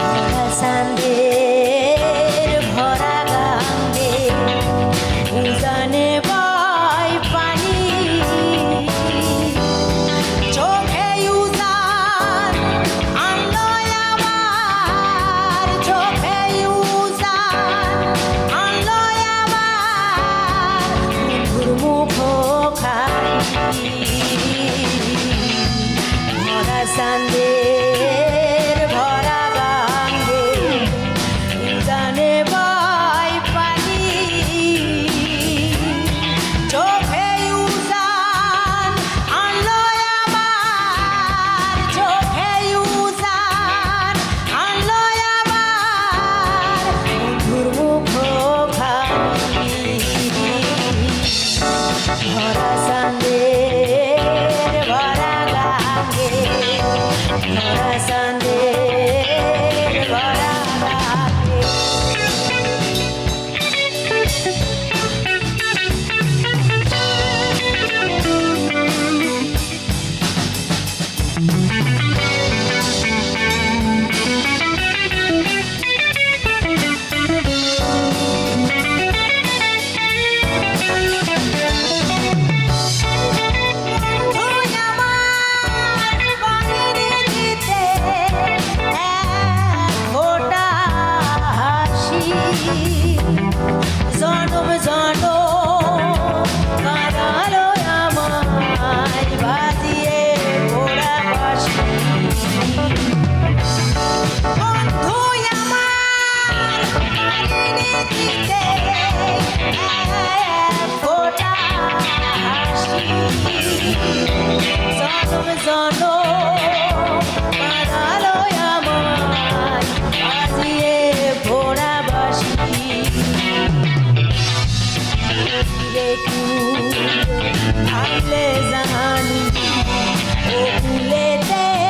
Because I'm Aile zahani, o ulete.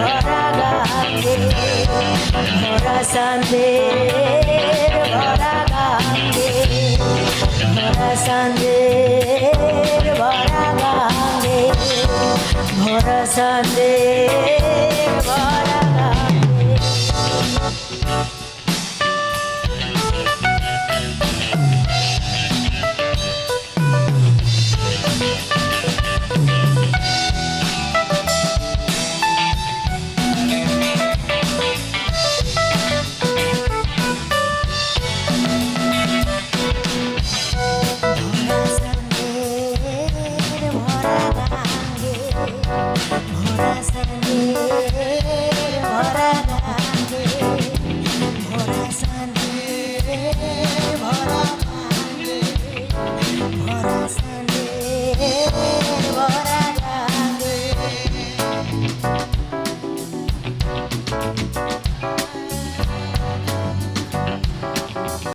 ভরা গাতে ভরা সান্দে ভরা গাতে ভরা সান্দে ভরা গাতে ভরা সান্দে Para salir, para